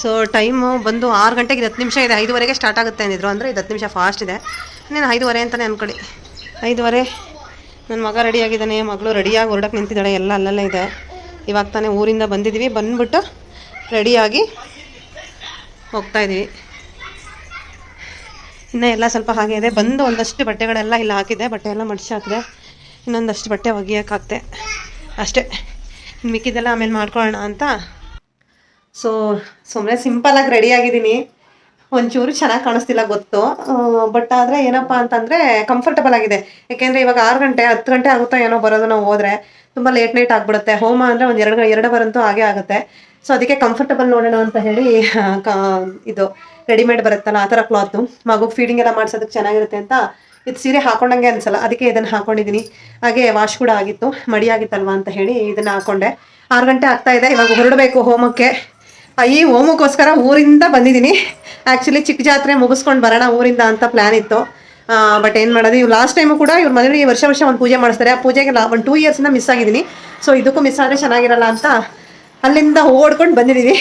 So time ಬಂದು ಆರು ಗಂಟೆಗೆ ಹತ್ತು ನಿಮಿಷ ಇದೆ. ಐದುವರೆಗೆ ಸ್ಟಾರ್ಟ್ ಆಗುತ್ತೆ ಅಂದಿದ್ರು. ಅಂದರೆ ಇದು ಹತ್ತು ನಿಮಿಷ ಫಾಸ್ಟ್ ಇದೆ. ಇನ್ನೇನು ಐದುವರೆ ಅಂತಲೇ ಅಂದ್ಕೊಳ್ಳಿ ಐದುವರೆ. ನನ್ನ ಮಗ ರೆಡಿಯಾಗಿದ್ದಾನೆ ಮಗಳು ರೆಡಿಯಾಗಿ ಹೊರಡಕ್ಕೆ ನಿಂತಿದ್ದಾಳೆ. ಎಲ್ಲ ಅಲ್ಲಲ್ಲೇ ಇದೆ. ಇವಾಗ ತಾನೇ ಊರಿಂದ ಬಂದಿದ್ದೀವಿ ಬಂದುಬಿಟ್ಟು ರೆಡಿಯಾಗಿ ಹೋಗ್ತಾಯಿದ್ದೀವಿ ಇನ್ನೂ ಎಲ್ಲ ಸ್ವಲ್ಪ ಹಾಗೆ ಇದೆ. ಬಂದು ಒಂದಷ್ಟು ಬಟ್ಟೆಗಳೆಲ್ಲ ಇಲ್ಲಿ ಹಾಕಿದೆ ಬಟ್ಟೆ ಎಲ್ಲ ಮಡಿಸಿ ಹಾಕಿದೆ. ಇನ್ನೊಂದಷ್ಟು ಬಟ್ಟೆ ಒಗೆಯೋಕ್ಕಾಗ್ತೆ ಅಷ್ಟೇ. ಇನ್ನು ಮಿಕ್ಕಿದ್ದೆಲ್ಲ ಆಮೇಲೆ ಮಾಡ್ಕೊಳ್ಳೋಣ ಅಂತ ಸೊ ಸುಮ್ಮನೆ ಸಿಂಪಲಾಗಿ ರೆಡಿ ಆಗಿದ್ದೀನಿ. ಒಂಚೂರು ಚೆನ್ನಾಗಿ ಕಾಣಿಸ್ತಿಲ್ಲ ಗೊತ್ತು. ಬಟ್ ಆದರೆ ಏನಪ್ಪ ಅಂತಂದರೆ ಕಂಫರ್ಟಬಲ್ ಆಗಿದೆ. ಯಾಕೆಂದರೆ ಇವಾಗ ಆರು ಗಂಟೆ, ಹತ್ತು ಗಂಟೆ ಆಗುತ್ತೋ ಏನೋ ಬರೋದು ನಾವು ಹೋದರೆ ತುಂಬ ಲೇಟ್ ನೈಟ್ ಆಗಿಬಿಡುತ್ತೆ. ಹೋಮ ಅಂದರೆ ಒಂದು ಎರಡು ಎರಡು ಬರಂತೂ ಹಾಗೆ ಆಗುತ್ತೆ. ಸೊ ಅದಕ್ಕೆ ಕಂಫರ್ಟಬಲ್ ನೋಡೋಣ ಅಂತ ಹೇಳಿ ಇದು ರೆಡಿಮೇಡ್ ಬರುತ್ತಲ್ಲ, ಆ ಥರ ಕ್ಲಾತು ಮಗು ಫೀಡಿಂಗ್ ಎಲ್ಲ ಮಾಡ್ಸೋದಕ್ಕೆ ಚೆನ್ನಾಗಿರುತ್ತೆ ಅಂತ ಇದು ಸೀರೆ ಹಾಕೊಂಡಂಗೆ ಅನ್ಸಲ್ಲ. ಅದಕ್ಕೆ ಇದನ್ನು ಹಾಕೊಂಡಿದ್ದೀನಿ ಹಾಗೆ ವಾಶ್ ಕೂಡ ಆಗಿತ್ತು. ಮಡಿ ಆಗಿತ್ತಲ್ವಾ ಅಂತ ಹೇಳಿ ಇದನ್ನು ಹಾಕೊಂಡೆ. ಆರು ಗಂಟೆ ಆಗ್ತಾ ಇದೆ. ಇವಾಗ ಹೊರಡಬೇಕು ಹೋಮಕ್ಕೆ. ಈ ಹೋಮಕ್ಕೋಸ್ಕರ ಊರಿಂದ ಬಂದಿದ್ದೀನಿ. ಆ್ಯಕ್ಚುಲಿ ಚಿಕ್ಕ ಜಾತ್ರೆ ಮುಗಿಸ್ಕೊಂಡು ಬರೋಣ, ಊರಿಂದ ಅಂತ ಪ್ಲ್ಯಾನ್ ಇತ್ತು. ಬಟ್ ಏನು ಮಾಡೋದು? ಇವು ಲಾಸ್ಟ್ ಟೈಮು ಕೂಡ ಇವ್ರ ಮನೇಲಿ ವರ್ಷ ವರ್ಷ ಒಂದು ಪೂಜೆ ಮಾಡಿಸ್ತಾರೆ. ಆ ಪೂಜೆಗೆ ಒಂದು ಟೂ ಇಯರ್ಸಿಂದ ಮಿಸ್ ಆಗಿದ್ದೀನಿ. ಸೊ ಇದಕ್ಕೂ ಮಿಸ್ ಆದರೆ ಚೆನ್ನಾಗಿರಲ್ಲ ಅಂತ ಅಲ್ಲಿಂದ ಓಡ್ಕೊಂಡು ಬಂದಿದ್ದೀವಿ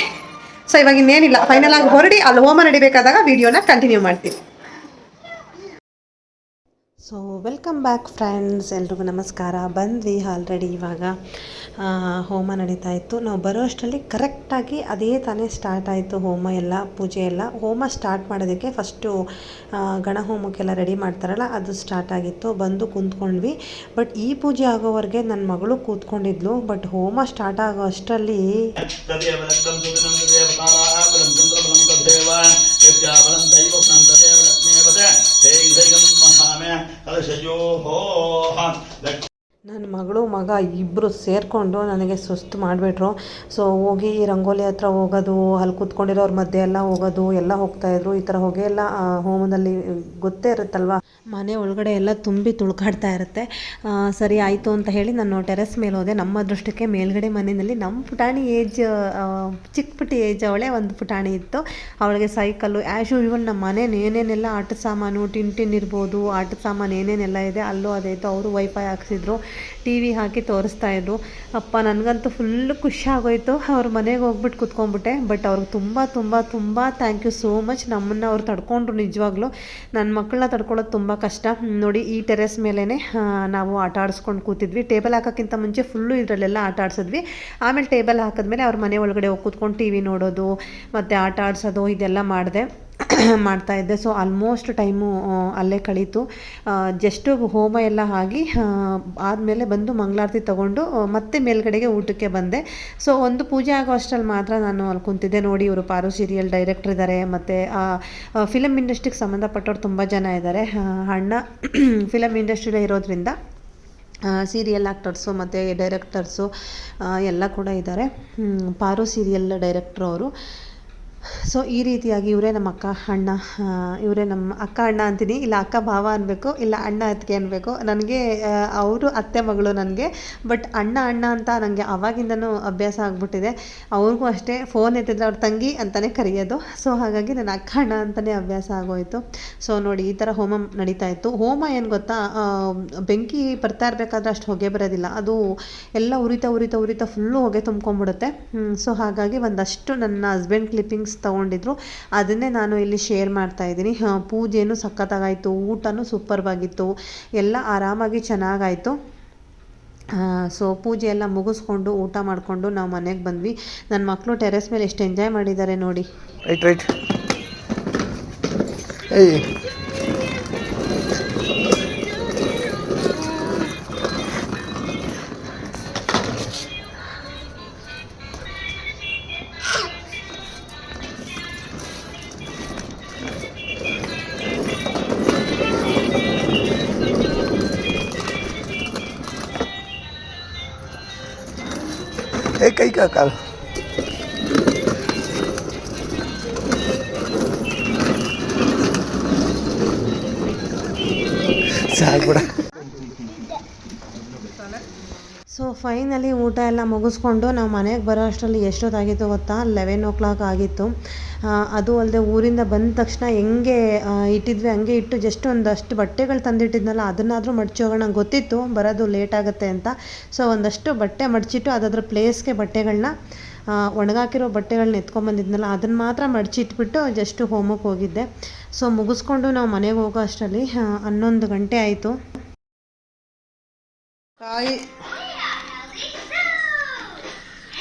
ಸೊ ಇವಾಗ ಇನ್ನೇನಿಲ್ಲ. ಫೈನಲ್ ಆಗಿ ಹೊರಡಿ, ಅಲ್ಲಿ ಹೋಮ ನಡಿಬೇಕಾದಾಗ ವೀಡಿಯೋನ ಕಂಟಿನ್ಯೂ ಮಾಡ್ತೀವಿ ಸೊ ವೆಲ್ಕಮ್ ಬ್ಯಾಕ್ ಫ್ರೆಂಡ್ಸ್ ಎಲ್ರಿಗೂ ನಮಸ್ಕಾರ. ಬಂದ್ವಿ ಆಲ್ರೆಡಿ ಇವಾಗ. ಹೋಮ ನಡೀತಾ ಇತ್ತು. ನಾವು ಬರೋ ಅಷ್ಟರಲ್ಲಿ ಕರೆಕ್ಟಾಗಿ ಅದೇ ತಾನೇ ಸ್ಟಾರ್ಟ್ ಆಯಿತು ಹೋಮ ಎಲ್ಲ, ಪೂಜೆ ಎಲ್ಲ. ಹೋಮ ಸ್ಟಾರ್ಟ್ ಮಾಡೋದಕ್ಕೆ ಫಸ್ಟು ಗಣಹೋಮಕ್ಕೆಲ್ಲ ರೆಡಿ ಮಾಡ್ತಾರಲ್ಲ, ಅದು ಸ್ಟಾರ್ಟ್ ಆಗಿತ್ತು. ಬಂದು ಕುಂತ್ಕೊಂಡ್ವಿ. ಬಟ್ ಈ ಪೂಜೆ ಆಗೋವರೆಗೆ ನನ್ನ ಮಗಳು ಕೂತ್ಕೊಂಡಿದ್ಲು. ಬಟ್ ಹೋಮ ಸ್ಟಾರ್ಟ್ ಆಗೋ ಅಷ್ಟರಲ್ಲಿ ನನ್ನ ಮಗಳು, ಮಗ ಇಬ್ಬರು ಸೇರಿಕೊಂಡು ನನಗೆ ಸುಸ್ತು ಮಾಡಿಬಿಟ್ರು. ಸೊ ಹೋಗಿ ರಂಗೋಲಿ ಹತ್ರ ಹೋಗೋದು, ಅಲ್ಲಿ ಕೂತ್ಕೊಂಡಿರೋರ ಮಧ್ಯೆ ಎಲ್ಲ ಹೋಗೋದು, ಎಲ್ಲ ಹೋಗ್ತಾಯಿದ್ರು ಈ ಥರ ಹೋಗಿ ಎಲ್ಲ ಹೋಮದಲ್ಲಿ ಗೊತ್ತೇ ಇರುತ್ತಲ್ವ? ಮನೆ ಒಳಗಡೆ ಎಲ್ಲ ತುಂಬಿ ತುಳ್ಕಾಡ್ತಾ ಇರುತ್ತೆ. ಸರಿ ಆಯಿತು ಅಂತ ಹೇಳಿ ನಾನು ಟೆರೆಸ್ ಮೇಲೆ ಹೋದೆ. ನಮ್ಮ ಅದೃಷ್ಟಕ್ಕೆ ಮೇಲ್ಗಡೆ ಮನೆಯಲ್ಲಿ ನಮ್ಮ ಪುಟಾಣಿ ಏಜ್ ಚಿಕ್ಕ ಪುಟ್ಟಿ ಏಜ್ ಅವಳೇ ಒಂದು ಪುಟಾಣಿ ಇತ್ತು. ಅವಳಿಗೆ ಸೈಕಲ್ಲು ಆ್ಯಶು ಇವನ್ ನಮ್ಮ ಮನೇನ ಏನೇನೆಲ್ಲ ಆಟದ ಸಾಮಾನು, ಟಿನ್ ಟಿನ್ ಇರ್ಬೋದು, ಆಟದ ಸಾಮಾನು ಏನೇನೆಲ್ಲ ಇದೆ, ಅಲ್ಲೂ ಅದೇ ಇತ್ತು. ಅವರು ವೈಫೈ ಹಾಕ್ಸಿದ್ರು, ಟಿ ವಿ ಹಾಕಿ ತೋರಿಸ್ತಾ ಇದ್ರು. ಅಪ್ಪ, ನನಗಂತೂ ಫುಲ್ಲು ಖುಷಿ ಆಗೋಯ್ತು. ಅವ್ರ ಮನೆಗೆ ಹೋಗ್ಬಿಟ್ಟು ಕುತ್ಕೊಂಡ್ಬಿಟ್ಟೆ. ಬಟ್ ಅವ್ರಿಗೆ ತುಂಬ ತುಂಬ ತುಂಬ ಥ್ಯಾಂಕ್ ಯು ಸೋ ಮಚ್ ನಮ್ಮನ್ನು ಅವ್ರು ತಡ್ಕೊಂಡ್ರು ನಿಜವಾಗ್ಲೂ. ನನ್ನ ಮಕ್ಕಳನ್ನ ತಡ್ಕೊಳ್ಳೋದು ತುಂಬ ಕಷ್ಟ. ನೋಡಿ, ಈ ಟೆರೆಸ್ ಮೇಲೇ ನಾವು ಆಟ ಆಡಿಸ್ಕೊಂಡು ಕೂತಿದ್ವಿ. ಟೇಬಲ್ ಹಾಕೋಕ್ಕಿಂತ ಮುಂಚೆ ಫುಲ್ಲು ಇದರಲ್ಲೆಲ್ಲ ಆಟ ಆಡಿಸಿದ್ವಿ. ಆಮೇಲೆ ಟೇಬಲ್ ಹಾಕಿದ್ಮೇಲೆ ಅವ್ರ ಮನೆ ಒಳಗಡೆ ಹೋಗಿ ಕೂತ್ಕೊಂಡು ಟಿ ವಿ ನೋಡೋದು, ಮತ್ತು ಆಟ ಆಡಿಸೋದು, ಇದೆಲ್ಲ ಮಾಡಿದೆ. ಮಾಡ್ತಾ ಇದ್ದೆ. ಸೊ ಆಲ್ಮೋಸ್ಟ್ ಟೈಮು ಅಲ್ಲೇ ಕಳೀತು. ಜಸ್ಟು ಹೋಮ ಎಲ್ಲ ಆಗಿ ಆದಮೇಲೆ ಬಂದು ಮಂಗಳಾರತಿ ತಗೊಂಡು ಮತ್ತೆ ಮೇಲ್ಗಡೆಗೆ ಊಟಕ್ಕೆ ಬಂದೆ. ಸೊ ಒಂದು ಪೂಜೆ ಆಗೋ ಅಷ್ಟರಲ್ಲಿ ಮಾತ್ರ ನಾನು ಅಲ್ಲಿ ಕುಂತಿದ್ದೆ. ನೋಡಿ, ಇವರು ಪಾರು ಸೀರಿಯಲ್ ಡೈರೆಕ್ಟರ್ ಇದ್ದಾರೆ ಮತ್ತು ಫಿಲಮ್ ಇಂಡಸ್ಟ್ರಿಗೆ ಸಂಬಂಧಪಟ್ಟವ್ರು ತುಂಬ ಜನ ಇದ್ದಾರೆ ಅಣ್ಣ ಫಿಲಮ್ ಇಂಡಸ್ಟ್ರಿಲೇ ಇರೋದ್ರಿಂದ ಸೀರಿಯಲ್ ಆ್ಯಕ್ಟರ್ಸು ಮತ್ತು ಡೈರೆಕ್ಟರ್ಸು ಎಲ್ಲ ಕೂಡ ಇದ್ದಾರೆ ಪಾರು ಸೀರಿಯಲ್ ಡೈರೆಕ್ಟ್ರು ಅವರು. ಸೊ ಈ ರೀತಿಯಾಗಿ ಇವರೇ ನಮ್ಮ ಅಕ್ಕ, ಅಣ್ಣ ಇವರೇ ನಮ್ಮ ಅಕ್ಕ, ಅಣ್ಣ ಅಂತೀನಿ. ಇಲ್ಲ, ಅಕ್ಕ, ಭಾವ ಅನ್ಬೇಕು, ಇಲ್ಲ, ಅಣ್ಣ, ಅತ್ತಿಗೆ ಅನ್ಬೇಕು. ನನಗೆ ಅವರು ಅತ್ತೆ, ಮಗಳು ನನಗೆ. ಬಟ್ ಅಣ್ಣ ಅಣ್ಣ ಅಂತ ನನಗೆ ಅವಾಗಿಂದನೂ ಅಭ್ಯಾಸ ಆಗಿಬಿಟ್ಟಿದೆ. ಅವ್ರಿಗೂ ಅಷ್ಟೇ ಫೋನ್ ಎತ್ತಿದ್ರೆ ಅವ್ರ ತಂಗಿ ಅಂತಲೇ ಕರೆಯೋದು. ಸೊ ಹಾಗಾಗಿ ನನ್ನ ಅಕ್ಕ, ಅಣ್ಣ ಅಂತಲೇ ಅಭ್ಯಾಸ ಆಗೋಯಿತು. ಸೊ ನೋಡಿ, ಈ ಥರ ಹೋಮ ನಡೀತಾ ಇತ್ತು. ಹೋಮ ಏನು ಗೊತ್ತಾ? ಬೆಂಕಿ ಬರ್ತಾ ಇರಬೇಕಾದ್ರೆ ಅಷ್ಟು ಹೊಗೆ ಬರೋದಿಲ್ಲ. ಅದು ಎಲ್ಲ ಉರಿತ ಉರಿತ ಉರಿತ ಫುಲ್ಲು ಹೊಗೆ ತುಂಬ್ಕೊಂಡ್ಬಿಡುತ್ತೆ. ಸೊ ಹಾಗಾಗಿ ಒಂದಷ್ಟು ನನ್ನ ಹಸ್ಬೆಂಡ್ ಕ್ಲಿಪ್ಪಿಂಗ್ಸ್ ತೊಗೊಂಡಿದ್ರು. ಅದನ್ನೇ ನಾನು ಇಲ್ಲಿ ಶೇರ್ ಮಾಡ್ತಾ ಇದ್ದೀನಿ. ಪೂಜೆನೂ ಸಖತ್ತಾಗಾಯಿತು ಊಟನೂ ಸೂಪರ್ವಾಗಿತ್ತು ಎಲ್ಲ ಆರಾಮಾಗಿ ಚೆನ್ನಾಗಾಯಿತು. ಸೊ ಪೂಜೆ ಎಲ್ಲ ಮುಗಿಸ್ಕೊಂಡು ಊಟ ಮಾಡಿಕೊಂಡು ನಾವು ಮನೆಗೆ ಬಂದ್ವಿ. ನನ್ನ ಮಕ್ಕಳು ಟೆರೆಸ್ ಮೇಲೆ ಎಷ್ಟು ಎಂಜಾಯ್ ಮಾಡಿದ್ದಾರೆ ನೋಡಿ. ರೈಟ್ ರೈಟ್ ಏಯ್ ಏ ಕೈ ಕಾ ಕಾಲು ಸಾಕು ಬಿಡ ಸೊ ಫೈನಲಿ ಊಟ ಎಲ್ಲ ಮುಗಿಸ್ಕೊಂಡು ನಾವು ಮನೆಗೆ ಬರೋ ಅಷ್ಟರಲ್ಲಿ ಎಷ್ಟೊತ್ತಾಗಿತ್ತು ಗೊತ್ತಾ? ಲೆವೆನ್ ಓ ಕ್ಲಾಕ್ ಆಗಿತ್ತು. ಅದು ಅಲ್ಲದೆ ಊರಿಂದ ಬಂದ ತಕ್ಷಣ ಹೆಂಗೆ ಇಟ್ಟಿದ್ವಿ, ಹಂಗೆ ಇಟ್ಟು ಜಸ್ಟ್ ಒಂದಷ್ಟು ಬಟ್ಟೆಗಳು ತಂದಿಟ್ಟಿದ್ನಲ್ಲ, ಅದನ್ನಾದರೂ ಮಡ್ಚಿ ಹೋಗೋಣ ಗೊತ್ತಿತ್ತು, ಬರೋದು ಲೇಟ್ ಆಗುತ್ತೆ ಅಂತ. ಸೊ ಒಂದಷ್ಟು ಬಟ್ಟೆ ಮಡಚಿಟ್ಟು ಅದಾದ್ರ ಪ್ಲೇಸ್ಗೆ ಬಟ್ಟೆಗಳನ್ನ ಒಣಗಾಕಿರೋ ಬಟ್ಟೆಗಳನ್ನ ಎತ್ಕೊಂಬಂದಿದ್ನಲ್ಲ ಅದನ್ನು ಮಾತ್ರ ಮಡಚಿಟ್ಬಿಟ್ಟು ಜಸ್ಟ್ ಹೋಮಕ್ಕೆ ಹೋಗಿದ್ದೆ. ಸೊ ಮುಗಿಸ್ಕೊಂಡು ನಾವು ಮನೆಗೆ ಹೋಗೋ ಅಷ್ಟರಲ್ಲಿ ಹನ್ನೊಂದು ಗಂಟೆ ಆಯಿತು. ತಾಯಿ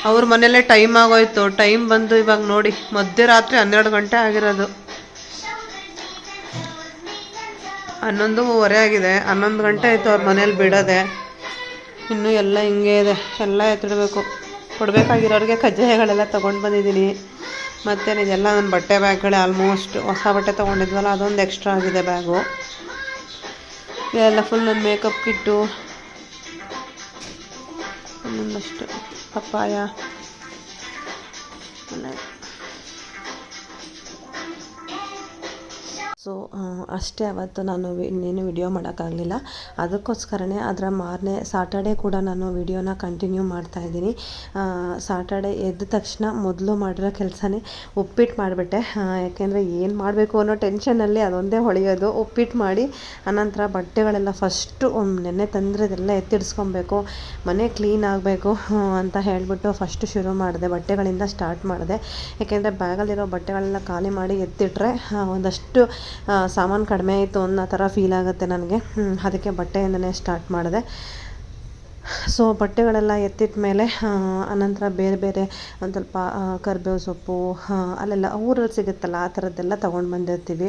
ಅವ್ರ ಮನೇಲೆ ಟೈಮ್ ಆಗೋಯ್ತು. ಟೈಮ್ ಬಂದು ಇವಾಗ ನೋಡಿ, ಮಧ್ಯರಾತ್ರಿ ಹನ್ನೆರಡು ಗಂಟೆ ಆಗಿರೋದು. ಹನ್ನೊಂದುವರೆ ಆಗಿದೆ. ಹನ್ನೊಂದು ಗಂಟೆ ಆಯಿತು ಅವ್ರ ಮನೇಲಿ ಬಿಡೋದೆ. ಇನ್ನೂ ಎಲ್ಲ ಹಿಂಗೆ ಇದೆ. ಎಲ್ಲ ಎತ್ತಿಡಬೇಕು. ಕೊಡಬೇಕಾಗಿರೋರಿಗೆ ಕಜ್ಜಾಯಗಳೆಲ್ಲ ತೊಗೊಂಡು ಬಂದಿದ್ದೀನಿ. ಮತ್ತು ಇದೆಲ್ಲ ನನ್ನ ಬಟ್ಟೆ ಬ್ಯಾಗ್ಗಳೇ ಆಲ್ಮೋಸ್ಟ್ ಹೊಸ ಬಟ್ಟೆ ತೊಗೊಂಡಿದ್ವಲ್ಲ, ಅದೊಂದು ಎಕ್ಸ್ಟ್ರಾ ಆಗಿದೆ ಬ್ಯಾಗು. ಇದೆಲ್ಲ ಫುಲ್ ನನ್ನ ಮೇಕಪ್ ಕಿಟ್ಟು. ಒಂದೊಂದಷ್ಟು ಪಪ್ಪಾಯ ಸೊ ಅಷ್ಟೇ ಅವತ್ತು ನಾನು ಇನ್ನೇನು ವಿಡಿಯೋ ಮಾಡೋಕ್ಕಾಗಲಿಲ್ಲ. ಅದಕ್ಕೋಸ್ಕರನೇ ಅದರ ಮಾರನೇ ಸಾಟರ್ಡೆ ಕೂಡ ನಾನು ವಿಡಿಯೋನ ಕಂಟಿನ್ಯೂ ಮಾಡ್ತಾ ಇದ್ದೀನಿ. ಸಾಟರ್ಡೆ ಎದ್ದ ತಕ್ಷಣ ಮೊದಲು ಮಾಡಿರೋ ಕೆಲಸನೇ ಉಪ್ಪಿಟ್ಟು ಮಾಡಿಬಿಟ್ಟೆ. ಯಾಕೆಂದರೆ ಏನು ಮಾಡಬೇಕು ಅನ್ನೋ ಟೆನ್ಷನಲ್ಲಿ ಅದೊಂದೇ ಹೊಳೆಯೋದು. ಉಪ್ಪಿಟ್ಟು ಮಾಡಿ, ಅನಂತರ ಬಟ್ಟೆಗಳೆಲ್ಲ ಫಸ್ಟು ನೆನ್ನೆ ತಂದ್ರದೆಲ್ಲ ಎತ್ತಿಡಿಸ್ಕೊಬೇಕು. ಮನೆ ಕ್ಲೀನ್ ಆಗಬೇಕು ಅಂತ ಹೇಳಿಬಿಟ್ಟು ಫಸ್ಟು ಶುರು ಮಾಡಿದೆ. ಬಟ್ಟೆಗಳಿಂದ ಸ್ಟಾರ್ಟ್ ಮಾಡಿದೆ. ಯಾಕೆಂದರೆ ಬ್ಯಾಗಲ್ಲಿರೋ ಬಟ್ಟೆಗಳೆಲ್ಲ ಖಾಲಿ ಮಾಡಿ ಎತ್ತಿಟ್ರೆ ಒಂದಷ್ಟು ಸಾಮಾನು ಕಡಿಮೆ ಆಯಿತು ಅನ್ನೋ ಥರ ಫೀಲ್ ಆಗುತ್ತೆ ನನಗೆ. ಅದಕ್ಕೆ ಬಟ್ಟೆಯಿಂದನೇ ಸ್ಟಾರ್ಟ್ ಮಾಡಿದೆ. ಸೊ ಬಟ್ಟೆಗಳೆಲ್ಲ ಎತ್ತಿಟ್ಟ ಮೇಲೆ ಅನಂತರ ಬೇರೆ ಬೇರೆ ಒಂದು ಸ್ವಲ್ಪ ಕರ್ಬೇವು ಸೊಪ್ಪು ಅಲ್ಲೆಲ್ಲ ಊರಲ್ಲಿ ಸಿಗುತ್ತಲ್ಲ, ಆ ಥರದ್ದೆಲ್ಲ ತೊಗೊಂಡು ಬಂದಿರ್ತೀವಿ.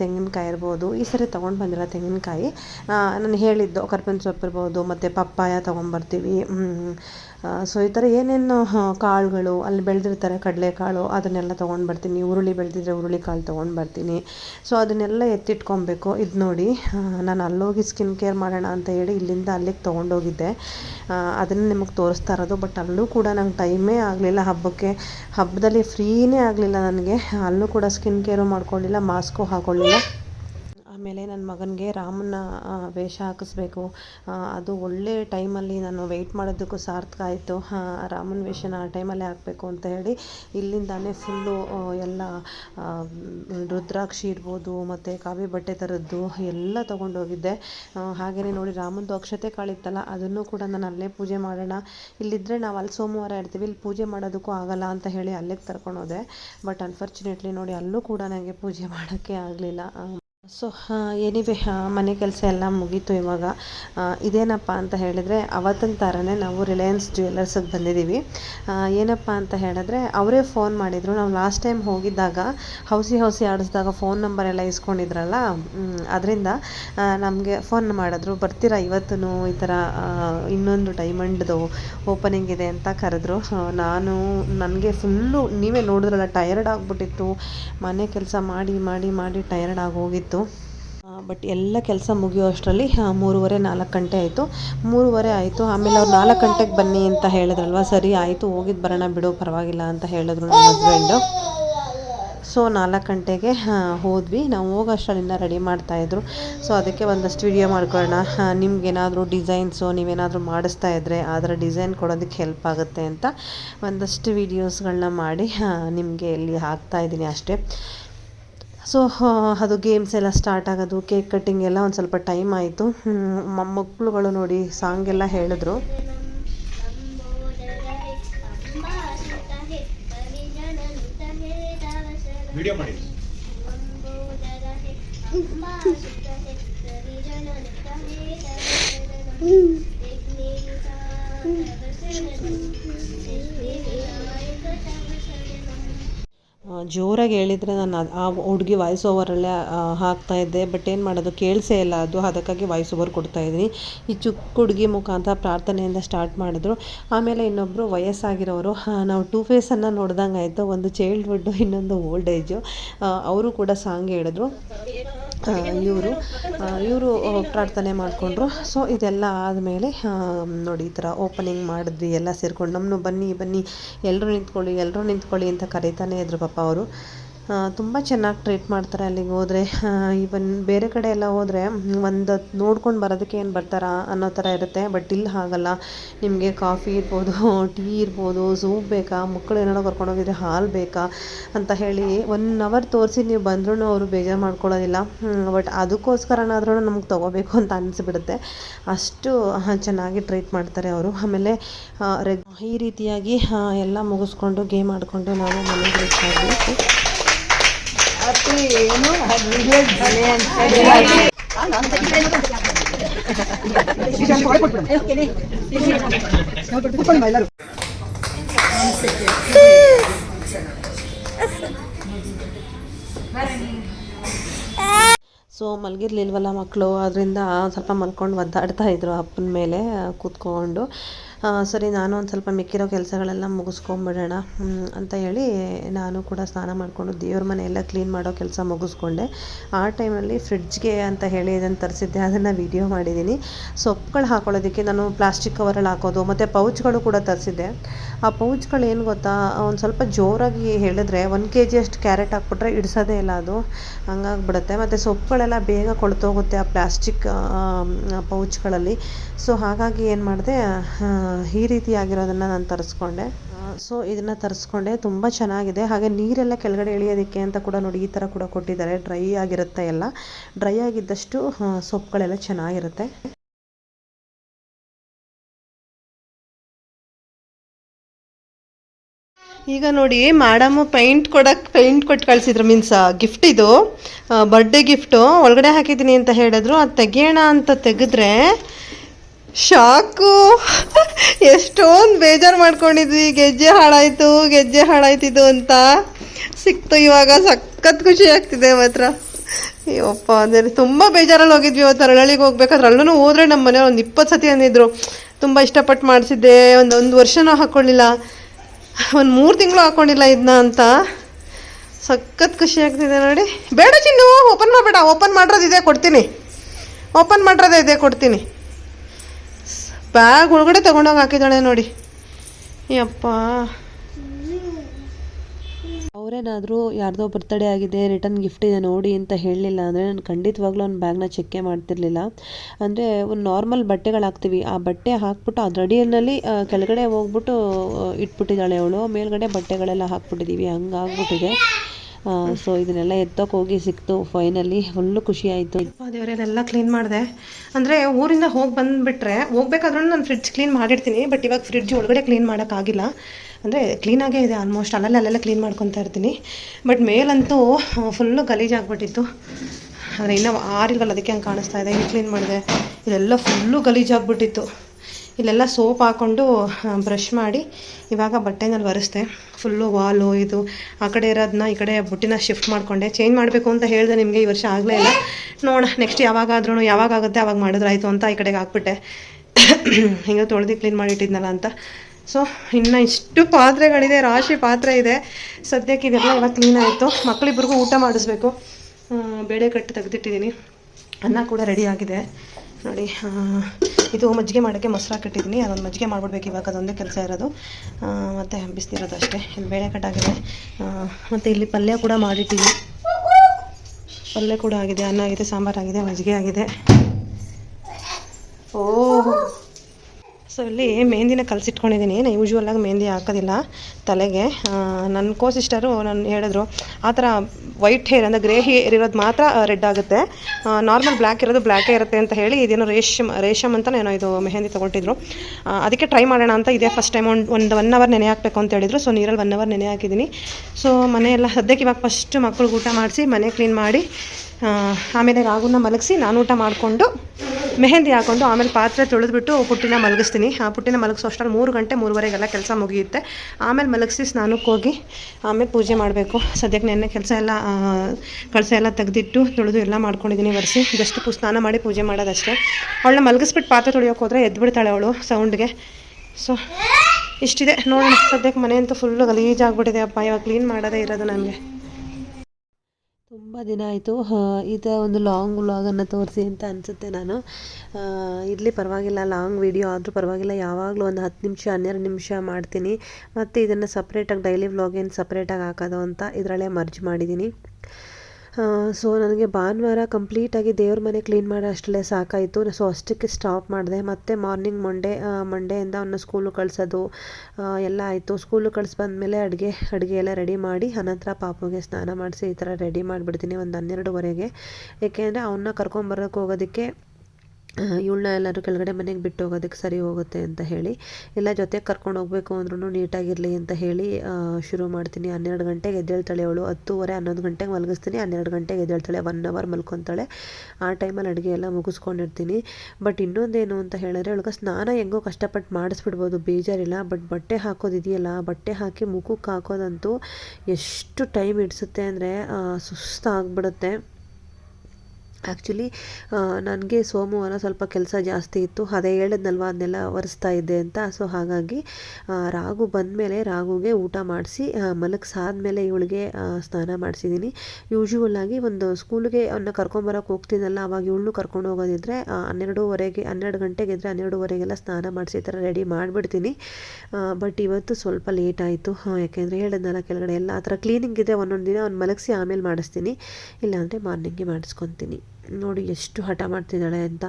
ತೆಂಗಿನಕಾಯಿ ಇರ್ಬೋದು, ಈ ಸರಿ ತೊಗೊಂಡು ಬಂದಿಲ್ಲ ತೆಂಗಿನಕಾಯಿ. ನಾನು ಹೇಳಿದ್ದು ಕರ್ಬೇವಿನ ಸೊಪ್ಪು ಇರ್ಬೋದು, ಮತ್ತು ಪಪ್ಪಾಯ ತೊಗೊಂಬರ್ತೀವಿ ಸೊ ಈ ಥರ ಏನೇನು ಕಾಳುಗಳು, ಅಲ್ಲಿ ಬೆಳೆದಿರ್ತಾರೆ ಕಡಲೆಕಾಳು, ಅದನ್ನೆಲ್ಲ ತೊಗೊಂಡು ಬರ್ತೀನಿ. ಹುರುಳಿ ಬೆಳೆದಿದ್ರೆ ಹುರುಳಿ ಕಾಳು ತೊಗೊಂಡು ಬರ್ತೀನಿ. ಸೊ ಅದನ್ನೆಲ್ಲ ಎತ್ತಿಟ್ಕೊಬೇಕು. ಇದು ನೋಡಿ ನಾನು ಅಲ್ಲೋಗಿ ಸ್ಕಿನ್ ಕೇರ್ ಮಾಡೋಣ ಅಂತ ಹೇಳಿ ಇಲ್ಲಿಂದ ಅಲ್ಲಿಗೆ ತೊಗೊಂಡೋಗಿದ್ದೆ. ಅದನ್ನು ನಿಮಗೆ ತೋರಿಸ್ತಾ ಇರೋದು ಬಟ್ ಅಲ್ಲೂ ಕೂಡ ನಂಗೆ ಟೈಮೇ ಆಗಲಿಲ್ಲ. ಹಬ್ಬಕ್ಕೆ, ಹಬ್ಬದಲ್ಲಿ ಫ್ರೀನೇ ಆಗಲಿಲ್ಲ ನನಗೆ. ಅಲ್ಲೂ ಕೂಡ ಸ್ಕಿನ್ ಕೇರು ಮಾಡ್ಕೊಳ್ಳಿಲ್ಲ ಮಾಸ್ಕು ಹಾಕೊಳ್ಳಿಲ್ಲ. ಆಮೇಲೆ ನನ್ನ ಮಗನಿಗೆ ರಾಮನ ವೇಷ ಹಾಕಿಸ್ಬೇಕು. ಅದು ಒಳ್ಳೆ ಟೈಮಲ್ಲಿ ನಾನು ವೆಯ್ಟ್ ಮಾಡೋದಕ್ಕೂ ಸಾರ್ಥಕ ಆಯಿತು. ರಾಮನ ವೇಷನ ಆ ಟೈಮಲ್ಲೇ ಹಾಕಬೇಕು ಅಂತ ಹೇಳಿ ಇಲ್ಲಿಂದಾನೇ ಫುಲ್ಲು ಎಲ್ಲ ರುದ್ರಾಕ್ಷಿ ಇರ್ಬೋದು ಮತ್ತು ಕಾವಿ ಬಟ್ಟೆ ಥರದ್ದು ಎಲ್ಲ ತೊಗೊಂಡೋಗಿದ್ದೆ ಹಾಗೆಯೇ ನೋಡಿ ರಾಮನದು ಅಕ್ಷತೆ ಕಾಳಿತ್ತಲ್ಲ, ಅದನ್ನು ಕೂಡ ನಾನು ಅಲ್ಲೇ ಪೂಜೆ ಮಾಡೋಣ. ಇಲ್ಲಿದ್ದರೆ ನಾವು ಅಲ್ಲಿ ಸೋಮವಾರ ಇರ್ತೀವಿ, ಇಲ್ಲಿ ಪೂಜೆ ಮಾಡೋದಕ್ಕೂ ಆಗಲ್ಲ ಅಂತ ಹೇಳಿ ಅಲ್ಲಿಗೆ ಕರ್ಕೊಂಡು ಹೋದೆ. ಬಟ್ ಅನ್ಫಾರ್ಚುನೇಟ್ಲಿ ನೋಡಿ ಅಲ್ಲೂ ಕೂಡ ನನಗೆ ಪೂಜೆ ಮಾಡೋಕ್ಕೆ ಆಗಲಿಲ್ಲ. ಸೊ ಎನಿವೆ ಮನೆ ಕೆಲಸ ಎಲ್ಲ ಮುಗೀತು ಇವಾಗ. ಇದೇನಪ್ಪ ಅಂತ ಹೇಳಿದರೆ, ಅವತ್ತಿನ ಥರನೇ ನಾವು ರಿಲಯನ್ಸ್ ಜ್ಯುವೆಲ್ಲರ್ಸಿಗೆ ಬಂದಿದ್ದೀವಿ. ಏನಪ್ಪ ಅಂತ ಹೇಳಿದ್ರೆ, ಅವರೇ ಫೋನ್ ಮಾಡಿದರು. ನಾವು ಲಾಸ್ಟ್ ಟೈಮ್ ಹೋಗಿದ್ದಾಗ, ಹೌಸಿ ಹೌಸಿ ಆಡಿಸಿದಾಗ ಫೋನ್ ನಂಬರ್ ಎಲ್ಲ ಇಸ್ಕೊಂಡಿದ್ರಲ್ಲ? ಅದರಿಂದ ನಮಗೆ ಫೋನ್ ಮಾಡಿದ್ರು. ಬರ್ತೀರಾ ಇವತ್ತು ಈ ಥರ ಇನ್ನೊಂದು ಡೈಮಂಡ್ದು ಓಪನಿಂಗ್ ಇದೆ ಅಂತ ಕರೆದ್ರು. ನಾನು, ನನಗೆ ಫುಲ್ಲು ನೀವೇ ನೋಡಿದ್ರಲ್ಲ ಟಯರ್ಡ್ ಆಗಿಬಿಟ್ಟಿತ್ತು. ಮನೆ ಕೆಲಸ ಮಾಡಿ ಮಾಡಿ ಮಾಡಿ ಟಯರ್ಡ್ ಆಗೋಗಿತ್ತು ಬಟ್ ಎಲ್ಲ ಕೆಲಸ ಮುಗಿಯೋ ಅಷ್ಟರಲ್ಲಿ ಮೂರುವರೆ, ನಾಲ್ಕು ಗಂಟೆ ಆಯಿತು. ಮೂರುವರೆ ಆಯಿತು. ಆಮೇಲೆ ಅವ್ರು ನಾಲ್ಕು ಗಂಟೆಗೆ ಬನ್ನಿ ಅಂತ ಹೇಳಿದ್ರಲ್ವ? ಸರಿ, ಆಯಿತು ಹೋಗಿದ್ದು ಬರೋಣ ಬಿಡು, ಪರವಾಗಿಲ್ಲ ಅಂತ ಹೇಳಿದ್ರು ನನ್ನ ಹಸ್ಬೆಂಡು ಸೊ ನಾಲ್ಕು ಗಂಟೆಗೆ ಹೋದ್ವಿ. ನಾವು ಹೋಗೋ ಅಷ್ಟರಲ್ಲಿಂದ ರೆಡಿ ಮಾಡ್ತಾಯಿದ್ರು ಸೊ ಅದಕ್ಕೆ ಒಂದಷ್ಟು ವಿಡಿಯೋ ಮಾಡ್ಕೊಳ್ಳೋಣ. ನಿಮ್ಗೇನಾದರೂ ಡಿಸೈನ್ಸು ನೀವೇನಾದರೂ ಮಾಡಿಸ್ತಾ ಇದ್ದರೆ ಅದರ ಡಿಸೈನ್ ಕೊಡೋದಕ್ಕೆ ಹೆಲ್ಪ್ ಆಗುತ್ತೆ ಅಂತ ಒಂದಷ್ಟು ವೀಡಿಯೋಸ್ಗಳನ್ನ ಮಾಡಿ ನಿಮಗೆ ಇಲ್ಲಿ ಹಾಕ್ತಾ ಇದ್ದೀನಿ ಅಷ್ಟೇ. ಸೊ ಅದು ಗೇಮ್ಸ್ ಎಲ್ಲ ಸ್ಟಾರ್ಟ್ ಆಗೋದು ಕೇಕ್ ಕಟ್ಟಿಂಗ್ ಎಲ್ಲ ಒಂದು ಸ್ವಲ್ಪ ಟೈಮ್ ಆಯಿತು. ಮಕ್ಕಳುಗಳು ನೋಡಿ ಸಾಂಗ್ ಎಲ್ಲ ಹೇಳಿದ್ರು. ಜೋರಾಗಿ ಹೇಳಿದರೆ ನಾನು ಆ ಹುಡುಗಿ ವಾಯ್ಸ್ ಓವರಲ್ಲೇ ಹಾಕ್ತಾ ಇದ್ದೆ. ಬಟ್ ಏನು ಮಾಡೋದು? ಕೇಳಿಸೇ ಇಲ್ಲ ಅದು. ಅದಕ್ಕಾಗಿ ವಾಯ್ಸ್ ಓವರ್ ಕೊಡ್ತಾ ಇದ್ದೀನಿ. ಈ ಚಿಕ್ಕ ಹುಡುಗಿ ಮುಖಾಂತರ ಪ್ರಾರ್ಥನೆಯಿಂದ ಸ್ಟಾರ್ಟ್ ಮಾಡಿದ್ರು. ಆಮೇಲೆ ಇನ್ನೊಬ್ಬರು ವಯಸ್ಸಾಗಿರೋರು ನಾವು ಟೂ ಫೇಸನ್ನು ನೋಡ್ದಂಗೆ ಆಯಿತು ಒಂದು ಚೈಲ್ಡ್ಹುಡ್ಡು ಇನ್ನೊಂದು ಓಲ್ಡ್ ಏಜು ಅವರು ಕೂಡ ಸಾಂಗ್ ಹೇಳಿದ್ರು. ಇವರು ಇವರು ಪ್ರಾರ್ಥನೆ ಮಾಡಿಕೊಂಡ್ರು. ಸೊ ಇದೆಲ್ಲ ಆದಮೇಲೆ ನೋಡಿ, ಈ ಥರ ಓಪನಿಂಗ್ ಮಾಡಿದ್ವಿ. ಎಲ್ಲ ಸೇರ್ಕೊಂಡು ನಮ್ಮನ್ನು ಬನ್ನಿ ಬನ್ನಿ. ಎಲ್ಲರೂ ನಿಂತ್ಕೊಳ್ಳಿ ಎಲ್ಲರೂ ನಿಂತ್ಕೊಳ್ಳಿ ಅಂತ ಕರೀತಾನೆ ಇದ್ರು ಪಾಪ ಅವರು. ಅವರು ತುಂಬ ಚೆನ್ನಾಗಿ ಟ್ರೀಟ್ ಮಾಡ್ತಾರೆ ಅಲ್ಲಿಗೆ ಹೋದರೆ. ಈವನ್ ಬೇರೆ ಕಡೆ ಎಲ್ಲ ಹೋದರೆ ಒಂದು ನೋಡ್ಕೊಂಡು ಬರೋದಕ್ಕೆ ಏನು ಬರ್ತಾರಾ ಅನ್ನೋ ಥರ ಇರುತ್ತೆ. ಬಟ್ ಇಲ್ಲಿ ಹಾಗಲ್ಲ. ನಿಮಗೆ ಕಾಫಿ ಇರ್ಬೋದು ಟೀ ಇರ್ಬೋದು ಸೂಪ್ ಬೇಕಾ ಮಕ್ಕಳು ಏನಾರು ಕರ್ಕೊಂಡು ಹೋಗಿದ್ರೆ ಹಾಲು ಬೇಕಾ ಅಂತ ಹೇಳಿ ಒನ್ ಅವರ್ ತೋರಿಸಿ ನೀವು ಬಂದ್ರೂ ಅವರು ಬೇಜಾರು ಮಾಡ್ಕೊಳ್ಳೋದಿಲ್ಲ. ಬಟ್ ಅದಕ್ಕೋಸ್ಕರನಾದ್ರೂ ನಮ್ಗೆ ತೊಗೋಬೇಕು ಅಂತ ಅನಿಸ್ಬಿಡುತ್ತೆ. ಅಷ್ಟು ಚೆನ್ನಾಗಿ ಟ್ರೀಟ್ ಮಾಡ್ತಾರೆ ಅವರು. ಆಮೇಲೆ ಈ ರೀತಿಯಾಗಿ ಎಲ್ಲ ಮುಗಿಸ್ಕೊಂಡು ಗೇಮ್ ಆಡಿಕೊಂಡು ನಾವು ಮನೆಗೆ ಆದ್ವಿ ಸೊ ಮಲಗಿರ್ಲಿಲ್ವಲ್ಲ ಮಕ್ಕಳು ಅದರಿಂದ ಸ್ವಲ್ಪ ಮಲ್ಕೊಂಡು ಒದ್ದಾಡ್ತಾ ಇದ್ರು ಅಪ್ಪನ ಮೇಲೆ ಕೂತ್ಕೊಂಡು. ಸರಿ, ನಾನು ಒಂದು ಸ್ವಲ್ಪ ಮಿಕ್ಕಿರೋ ಕೆಲಸಗಳೆಲ್ಲ ಮುಗಿಸ್ಕೊಂಬಿಡೋಣ ಅಂತ ಹೇಳಿ ನಾನು ಕೂಡ ಸ್ನಾನ ಮಾಡಿಕೊಂಡು ದೇವ್ರ ಮನೆ ಎಲ್ಲ ಕ್ಲೀನ್ ಮಾಡೋ ಕೆಲಸ ಮುಗಿಸ್ಕೊಂಡೆ. ಆ ಟೈಮಲ್ಲಿ ಫ್ರಿಡ್ಜ್ಗೆ ಅಂತ ಹೇಳಿ ಇದನ್ನು ತರಿಸಿದ್ದೆ, ಅದನ್ನು ವಿಡಿಯೋ ಮಾಡಿದ್ದೀನಿ ಸೊಪ್ಪುಗಳು ಹಾಕೊಳ್ಳೋದಕ್ಕೆ ನಾನು ಪ್ಲಾಸ್ಟಿಕ್ ಕವರಲ್ಲಿ ಹಾಕೋದು, ಮತ್ತು ಪೌಚ್ಗಳು ಕೂಡ ತರಿಸಿದ್ದೆ. ಆ ಪೌಚ್ಗಳು ಏನು ಗೊತ್ತಾ, ಒಂದು ಸ್ವಲ್ಪ ಜೋರಾಗಿ ಹೇಳಿದ್ರೆ ಒಂದು ಕೆ ಜಿಯಷ್ಟು ಕ್ಯಾರೆಟ್ ಹಾಕ್ಬಿಟ್ರೆ ಇಡ್ಸೋದೇ ಇಲ್ಲ ಅದು. ಹಂಗಾಗ್ಬಿಡುತ್ತೆ. ಮತ್ತು ಸೊಪ್ಪುಗಳೆಲ್ಲ ಬೇಗ ಕೊಳ್ತೋಗುತ್ತೆ ಆ ಪ್ಲಾಸ್ಟಿಕ್ ಪೌಚ್ಗಳಲ್ಲಿ. ಸೊ ಹಾಗಾಗಿ ಏನು ಮಾಡಿದೆ ಈ ರೀತಿಯಾಗಿರೋದನ್ನು ನಾನು ತರಿಸ್ಕೊಂಡೆ. ಸೊ ಇದನ್ನು ತರಿಸ್ಕೊಂಡೆ. ತುಂಬ ಚೆನ್ನಾಗಿದೆ. ಹಾಗೆ ನೀರೆಲ್ಲ ಕೆಳಗಡೆ ಇಳಿಯೋದಕ್ಕೆ ಅಂತ ಕೂಡ ನೋಡಿ ಈ ಥರ ಕೂಡ ಕೊಟ್ಟಿದ್ದಾರೆ. ಡ್ರೈ ಆಗಿರುತ್ತೆ ಎಲ್ಲ. ಡ್ರೈ ಆಗಿದ್ದಷ್ಟು ಸೊಪ್ಪುಗಳೆಲ್ಲ ಚೆನ್ನಾಗಿರುತ್ತೆ. ಈಗ ನೋಡಿ ಮೇಡಮು ಪೈಂಟ್ ಕೊಡಕ್ಕೆ ಪೈಂಟ್ ಕೊಟ್ಟು ಕಳಿಸಿದ್ರು ಮೀನ್ಸ್ ಗಿಫ್ಟ್ ಇದು. ಬರ್ಡೇ ಗಿಫ್ಟು ಒಳಗಡೆ ಹಾಕಿದ್ದೀನಿ ಅಂತ ಹೇಳಿದ್ರು. ಅದು ತೆಗಿಯೋಣ ಅಂತ ತೆಗೆದ್ರೆ ಶಾಕು. ಎಷ್ಟೊಂದು ಬೇಜಾರು ಮಾಡ್ಕೊಂಡಿದ್ವಿ. ಗೆಜ್ಜೆ ಹಾಳಾಯ್ತು, ಗೆಜ್ಜೆ ಹಾಳಾಯ್ತಿದ್ದು ಅಂತ. ಸಿಕ್ತು ಇವಾಗ, ಸಖತ್ ಖುಷಿ ಆಗ್ತಿದೆ ಮಾತ್ರ. ಅಯ್ಯಪ್ಪ ಅಂದರೆ ತುಂಬ ಬೇಜಾರಲ್ಲಿ ಹೋಗಿದ್ವಿ ಇವತ್ತು. ಅರಳಿಗೆ ಹೋಗ್ಬೇಕಾದ್ರೆ ಅಲ್ಲೂ ಹೋದ್ರೆ ನಮ್ಮ ಮನೆಯವ್ರು ಒಂದು ಇಪ್ಪತ್ತು ಸತಿ ಅಂದಿದ್ರು. ತುಂಬ ಇಷ್ಟಪಟ್ಟು ಮಾಡಿಸಿದ್ದೆ. ಒಂದು ಒಂದು ವರ್ಷನೂ ಹಾಕ್ಕೊಳ್ಳಿಲ್ಲ ಒಂದು ಮೂರು ತಿಂಗಳು ಹಾಕ್ಕೊಂಡಿಲ್ಲ ಇದನ್ನ ಅಂತ. ಸಖತ್ ಖುಷಿ ಆಗ್ತಿದೆ ನೋಡಿ. ಬೇಡ ಚಿನ್ನು, ಓಪನ್ ಮಾಡಬೇಡ. ಓಪನ್ ಮಾಡಿರೋದಿದೆ ಕೊಡ್ತೀನಿ. ಓಪನ್ ಮಾಡಿರೋದೇ ಇದೆ, ಕೊಡ್ತೀನಿ. ಬ್ಯಾಗ್ ಒಳಗಡೆ ತಗೊಂಡೋಗಿ ಹಾಕಿದ್ದಾಳೆ ನೋಡಿ. ಯಪ್ಪ. ಅವರೇನಾದರೂ ಯಾರ್ದೋ ಬರ್ತಡೇ ಆಗಿದೆ ರಿಟರ್ನ್ ಗಿಫ್ಟ್ ಇದೆ ನೋಡಿ ಅಂತ ಹೇಳಲಿಲ್ಲ ಅಂದರೆ ನಾನು ಖಂಡಿತವಾಗ್ಲೂ ಅವ್ನ ಬ್ಯಾಗ್ನ ಚೆಕ್ಕೇ ಮಾಡ್ತಿರ್ಲಿಲ್ಲ. ಅಂದರೆ ಒಂದು ನಾರ್ಮಲ್ ಬಟ್ಟೆಗಳು ಹಾಕ್ತೀವಿ. ಆ ಬಟ್ಟೆ ಹಾಕ್ಬಿಟ್ಟು ಆ ಅಡಿಯಲ್ಲಿ ಕೆಳಗಡೆ ಹೋಗ್ಬಿಟ್ಟು ಇಟ್ಬಿಟ್ಟಿದ್ದಾಳೆ ಅವಳು. ಮೇಲ್ಗಡೆ ಬಟ್ಟೆಗಳೆಲ್ಲ ಹಾಕ್ಬಿಟ್ಟಿದ್ದೀವಿ ಹಂಗಾಗ್ಬಿಟ್ಟಿದೆ. ಸೊ ಇದನ್ನೆಲ್ಲ ಎತ್ತೋಕೆ ಹೋಗಿ ಸಿಕ್ತು ಫೈನಲಿ ಫುಲ್ಲು ಖುಷಿ ಆಯಿತು. ದೇವರಲ್ಲೆಲ್ಲ ಕ್ಲೀನ್ ಮಾಡಿದೆ. ಅಂದರೆ ಊರಿಂದ ಹೋಗಿ ಬಂದುಬಿಟ್ರೆ, ಹೋಗ್ಬೇಕಾದ್ರೂ ನಾನು ಫ್ರಿಡ್ಜ್ ಕ್ಲೀನ್ ಮಾಡಿರ್ತೀನಿ ಬಟ್ ಇವಾಗ ಫ್ರಿಡ್ಜ್ ಒಳಗಡೆ ಕ್ಲೀನ್ ಮಾಡೋಕ್ಕಾಗಿಲ್ಲ ಅಂದರೆ ಕ್ಲೀನಾಗೇ ಇದೆ ಆಲ್ಮೋಸ್ಟ್ ಅಲ್ಲಲ್ಲಿ ಅಲ್ಲೆಲ್ಲ ಕ್ಲೀನ್ ಮಾಡ್ಕೊತಾ ಇರ್ತೀನಿ. ಬಟ್ ಮೇಲಂತೂ ಫುಲ್ಲು ಗಲೀಜಾಗ್ಬಿಟ್ಟಿತ್ತು ಆದರೆ ಇನ್ನೂ ಆರಿಲ್ವಲ್ಲ, ಅದಕ್ಕೆ ಹಂಗೆ ಕಾಣಿಸ್ತಾ ಇದೆ ಕ್ಲೀನ್ ಮಾಡಿದೆ. ಇದೆಲ್ಲ ಫುಲ್ಲು ಗಲೀಜಾಗ್ಬಿಟ್ಟಿತ್ತು ಇಲ್ಲೆಲ್ಲ ಸೋಪ್ ಹಾಕ್ಕೊಂಡು ಬ್ರಷ್ ಮಾಡಿ ಇವಾಗ ಬಟ್ಟೆನಲ್ಲಿ ಒರೆಸ್ದೆ. ಫುಲ್ಲು ವಾಲು ಇದು, ಆ ಕಡೆ ಇರೋದನ್ನ ಈ ಕಡೆ ಬುಟ್ಟಿನ ಶಿಫ್ಟ್ ಮಾಡಿಕೊಂಡೆ. ಚೇಂಜ್ ಮಾಡಬೇಕು ಅಂತ ಹೇಳಿದೆ ನಿಮಗೆ, ಈ ವರ್ಷ ಆಗಲೇ ಇಲ್ಲ. ನೋಡೋಣ ನೆಕ್ಸ್ಟ್ ಯಾವಾಗಾದ್ರೂ ಯಾವಾಗ ಆಗುತ್ತೆ, ಅವಾಗ ಮಾಡಿದ್ರಾಯ್ತು ಅಂತ ಈ ಕಡೆಗೆ ಹಾಕ್ಬಿಟ್ಟೆ. ಹಿಂಗೆ ತೊಳೆದು ಕ್ಲೀನ್ ಮಾಡಿಟ್ಟಿದ್ನಲ್ಲ ಅಂತ. ಸೊ ಇನ್ನು ಇಷ್ಟು ಪಾತ್ರೆಗಳಿದೆ, ರಾಶಿ ಪಾತ್ರೆ ಇದೆ. ಸದ್ಯಕ್ಕೆ ಇದೆಲ್ಲ ಇವಾಗ ಕ್ಲೀನ್ ಆಯಿತು. ಮಕ್ಕಳಿಬ್ರಿಗೂ ಊಟ ಮಾಡಿಸ್ಬೇಕು. ಬೇಳೆ ಕಟ್ಟು ತೆಗೆದಿಟ್ಟಿದ್ದೀನಿ. ಅನ್ನ ಕೂಡ ರೆಡಿ ಆಗಿದೆ. ನೋಡಿ ಇದು ಮಜ್ಜಿಗೆ ಮಾಡೋಕ್ಕೆ ಮೊಸರು ಹಾಕಿಟ್ಟಿದ್ದೀನಿ. ಅದೊಂದು ಮಜ್ಜಿಗೆ ಮಾಡ್ಬಿಡ್ಬೇಕು ಇವಾಗ. ಅದೊಂದೇ ಕೆಲಸ ಇರೋದು. ಮತ್ತು ಬಿಸ್ತಿರೋದು ಅಷ್ಟೇ. ಇಲ್ಲಿ ಬೇಳೆ ಕಟ್ಟಾಗಿದೆ ಮತ್ತು ಇಲ್ಲಿ ಪಲ್ಯ ಕೂಡ ಮಾಡಿಟ್ಟಿದ್ದೀನಿ. ಪಲ್ಯ ಕೂಡ ಆಗಿದೆ. ಅನ್ನ ಆಗಿದೆ, ಸಾಂಬಾರು ಆಗಿದೆ, ಮಜ್ಜಿಗೆ ಆಗಿದೆ. ಓಹ್. ಸೊ ಇಲ್ಲಿ ಮೆಹಂದಿನ ಕಲಸಿಟ್ಕೊಂಡಿದ್ದೀನಿ ನಾನು ಯೂಶ್ವಲಾಗಿ ಮೆಹಂದಿ ಹಾಕೋದಿಲ್ಲ ತಲೆಗೆ. ನನ್ನ ಕೋ ಸಿಸ್ಟರು ನಾನು ಹೇಳಿದ್ರು, ಆ ಥರ ವೈಟ್ ಹೇರ್ ಅಂದರೆ ಗ್ರೇ ಹೇರ್ ಇರೋದು ಮಾತ್ರ ರೆಡ್ ಆಗುತ್ತೆ. ನಾರ್ಮಲ್ ಬ್ಲ್ಯಾಕ್ ಇರೋದು ಬ್ಲ್ಯಾಕೇ ಇರುತ್ತೆ ಅಂತ ಹೇಳಿ ಇದೇನೋ ರೇಷಮ್ ರೇಷಮ್ ಅಂತ ಏನೋ ಇದು ಮೆಹಂದಿ ತೊಗೊಟ್ಟಿದ್ರು ಅದಕ್ಕೆ ಟ್ರೈ ಮಾಡೋಣ ಅಂತ ಇದೇ. ಫಸ್ಟ್ ಟೈಮ್ ಒಂದು ಒಂದು ಒನ್ ಅವರ್ ನೆನೆ ಹಾಕಬೇಕು ಅಂತ ಹೇಳಿದ್ರು. ಸೊ ನೀರಲ್ಲಿ ಒನ್ ಅವರ್ ನೆನೆ ಹಾಕಿದ್ದೀನಿ ಸೊ ಮನೆಯೆಲ್ಲ ಸದ್ಯಕ್ಕೆ ಇವಾಗ ಫಸ್ಟ್ ಮಕ್ಳಿಗೆ ಊಟ ಮಾಡಿಸಿ ಮನೆ ಕ್ಲೀನ್ ಮಾಡಿ ಆಮೇಲೆ ರಾಗುನ ಮಲಗಿಸಿ, ನಾನು ಊಟ ಮಾಡಿಕೊಂಡು ಮೆಹಂದಿ ಹಾಕೊಂಡು ಆಮೇಲೆ ಪಾತ್ರೆ ತೊಳೆದುಬಿಟ್ಟು ಪುಟ್ಟಿನ ಮಲಗಿಸ್ತೀನಿ. ಆ ಪುಟ್ಟಿನ ಮಲಗಿಸೋ ಅಷ್ಟರಲ್ಲಿ ಮೂರು ಗಂಟೆ, ಮೂರುವರೆಗೆಲ್ಲ ಕೆಲಸ ಮುಗಿಯುತ್ತೆ. ಆಮೇಲೆ ಮಲಗಿಸಿ ಸ್ನಾನಕ್ಕೆ ಹೋಗಿ ಆಮೇಲೆ ಪೂಜೆ ಮಾಡಬೇಕು. ಸದ್ಯಕ್ಕೆ ನೆನ್ನೆ ಕೆಲಸ ಎಲ್ಲ ಕಳಸ ಎಲ್ಲ ತೆಗೆದಿಟ್ಟು ತೊಳೆದು ಎಲ್ಲ ಮಾಡ್ಕೊಂಡಿದ್ದೀನಿ ಒರೆಸಿ. ಜಸ್ಟ್ ಪು, ಸ್ನಾನ ಮಾಡಿ ಪೂಜೆ ಮಾಡೋದಷ್ಟೇ. ಅವಳನ್ನ ಮಲಗಿಸ್ಬಿಟ್ಟು ಪಾತ್ರೆ ತೊಳೆಯೋಕೆ ಹೋದರೆ ಎದ್ಬಿಡ್ತಾಳೆ ಅವಳು ಸೌಂಡ್ಗೆ. ಸೊ, ಇಷ್ಟಿದೆ. ನೋಡೋಣ. ಸದ್ಯಕ್ಕೆ ಮನೆಯಂತೂ ಫುಲ್ಲು ಗಲೀಜಾಗ್ಬಿಟ್ಟಿದೆ ಅಪ್ಪ. ಇವಾಗ ಕ್ಲೀನ್ ಮಾಡೋದೇ ಇರೋದು ನನಗೆ. ತುಂಬ ದಿನ ಆಯಿತು. ಇದು ಒಂದು ಲಾಂಗ್ ವ್ಲಾಗನ್ನು ತೋರಿಸಿ ಅಂತ ಅನಿಸುತ್ತೆ ನಾನು. ಇರಲಿ, ಪರವಾಗಿಲ್ಲ ಲಾಂಗ್ ವಿಡಿಯೋ ಆದರೂ ಪರವಾಗಿಲ್ಲ. ಯಾವಾಗಲೂ ಒಂದು ಹತ್ತು ನಿಮಿಷ, ಹನ್ನೆರಡು ನಿಮಿಷ ಮಾಡ್ತೀನಿ. ಮತ್ತು ಇದನ್ನು ಸಪ್ರೇಟಾಗಿ ಡೈಲಿ ವ್ಲಾಗ್ ಏನು ಸಪ್ರೇಟಾಗಿ ಹಾಕೋದು ಅಂತ ಇದರಲ್ಲೇ ಮರ್ಜ್ ಮಾಡಿದ್ದೀನಿ ಸೊ ನನಗೆ ಭಾನುವಾರ ಕಂಪ್ಲೀಟಾಗಿ ದೇವ್ರ ಮನೆ ಕ್ಲೀನ್ ಮಾಡೋ ಅಷ್ಟರಲ್ಲೇ ಸಾಕಾಯಿತು. ಸೊ ಅಷ್ಟಕ್ಕೆ ಸ್ಟಾಪ್ ಮಾಡಿದೆ. ಮತ್ತು ಮಾರ್ನಿಂಗ್ ಮಂಡೇ ಮಂಡೆಯಿಂದ ಅವನ್ನ ಸ್ಕೂಲು ಕಳಿಸೋದು ಎಲ್ಲ ಆಯಿತು. ಸ್ಕೂಲು ಕಳ್ಸಿ ಬಂದಮೇಲೆ ಅಡುಗೆ ಅಡುಗೆ ಎಲ್ಲ ರೆಡಿ ಮಾಡಿ ಅನಂತರ ಪಾಪುಗೆ ಸ್ನಾನ ಮಾಡಿಸಿ ಈ ಥರ ರೆಡಿ ಮಾಡಿಬಿಡ್ತೀನಿ ಒಂದು ಹನ್ನೆರಡುವರೆಗೆ. ಏಕೆಂದರೆ ಅವನ್ನ ಕರ್ಕೊಂಬರೋಕೆ ಹೋಗೋದಕ್ಕೆ ಇವಳನ್ನ ಎಲ್ಲರೂ ಕೆಳಗಡೆ ಮನೆಗೆ ಬಿಟ್ಟು ಹೋಗೋದಕ್ಕೆ ಸರಿ ಹೋಗುತ್ತೆ ಅಂತ ಹೇಳಿ ಎಲ್ಲ ಜೊತೆಗೆ ಕರ್ಕೊಂಡು ಹೋಗಬೇಕು ಅಂದ್ರೂ ನೀಟಾಗಿರಲಿ ಅಂತ ಹೇಳಿ ಶುರು ಮಾಡ್ತೀನಿ. ಹನ್ನೆರಡು ಗಂಟೆಗೆ ಎದ್ದೇಳ್ತಾಳೆ ಅವಳು. ಹತ್ತುವರೆ, ಹನ್ನೊಂದು ಗಂಟೆಗೆ ಮಲಗಿಸ್ತೀನಿ. ಹನ್ನೆರಡು ಗಂಟೆಗೆ ಎದ್ದೇಳ್ತಾಳೆ. One hour ಮಲ್ಕೊತಾಳೆ. ಆ ಟೈಮಲ್ಲಿ ಅಡುಗೆ ಎಲ್ಲ ಮುಗಿಸ್ಕೊಂಡಿರ್ತೀನಿ. ಬಟ್ ಇನ್ನೊಂದೇನು ಅಂತ ಹೇಳಿದ್ರೆ ಅವಳಿಗೆ ಸ್ನಾನ ಹೆಂಗೋ ಕಷ್ಟಪಟ್ಟು ಮಾಡಿಸ್ಬಿಡ್ಬೋದು. ಬೇಜಾರಿಲ್ಲ. ಬಟ್ ಬಟ್ಟೆ ಹಾಕೋದಿದೆಯಲ್ಲ ಬಟ್ಟೆ ಹಾಕಿ ಮುಖಕ್ಕೆ ಹಾಕೋದಂತೂ ಎಷ್ಟು ಟೈಮ್ ಹಿಡಿಸುತ್ತೆ ಅಂದರೆ ಸುಸ್ತಾಗ್ಬಿಡುತ್ತೆ. ಆ್ಯಕ್ಚುಲಿ ನನಗೆ ಸೋಮವಾರ ಸ್ವಲ್ಪ ಕೆಲಸ ಜಾಸ್ತಿ ಇತ್ತು. ಅದೇ ಹೇಳಿದ್ನಲ್ವ, ಅದನ್ನೆಲ್ಲ ಒರೆಸ್ತಾ ಇದ್ದೆ ಅಂತ. ಸೊ ಹಾಗಾಗಿ ರಾಗು ಬಂದಮೇಲೆ ರಾಗುಗೆ ಊಟ ಮಾಡಿಸಿ ಮಲಗಿಸಾದ್ಮೇಲೆ ಇವಳಿಗೆ ಸ್ನಾನ ಮಾಡಿಸಿದ್ದೀನಿ. ಯೂಶುವಲ್ಲಾಗಿ ಒಂದು ಸ್ಕೂಲ್ಗೆ ಅವನ್ನ ಕರ್ಕೊಂಬರೋಕೆ ಹೋಗ್ತೀನಲ್ಲ, ಅವಾಗ ಇವಳನ್ನು ಕರ್ಕೊಂಡು ಹೋಗೋದಿದ್ರೆ ಹನ್ನೆರಡುವರೆಗೆ, ಹನ್ನೆರಡು ಗಂಟೆಗೆ ಇದ್ದರೆ ಹನ್ನೆರಡುವರೆಗೆಲ್ಲ ಸ್ನಾನ ಮಾಡಿಸಿ ಥರ ರೆಡಿ ಮಾಡಿಬಿಡ್ತೀನಿ. ಬಟ್ ಇವತ್ತು ಸ್ವಲ್ಪ ಲೇಟ್ ಆಯಿತು. ಯಾಕೆಂದರೆ ಹೇಳಿದ್ನಲ್ಲ ಕೆಳಗಡೆ ಎಲ್ಲ, ಆ ಥರ ಕ್ಲೀನಿಂಗ್ ಇದೆ ಒಂದೊಂದು ದಿನ ಅವ್ನು ಮಲಗಿಸಿ ಆಮೇಲೆ ಮಾಡಿಸ್ತೀನಿ. ಇಲ್ಲಾಂದರೆ ಮಾರ್ನಿಂಗ್ಗೆ ಮಾಡಿಸ್ಕೊತೀನಿ. ನೋಡಿ ಎಷ್ಟು ಹಠ ಮಾಡ್ತಿದ್ದಾಳೆ ಅಂತ.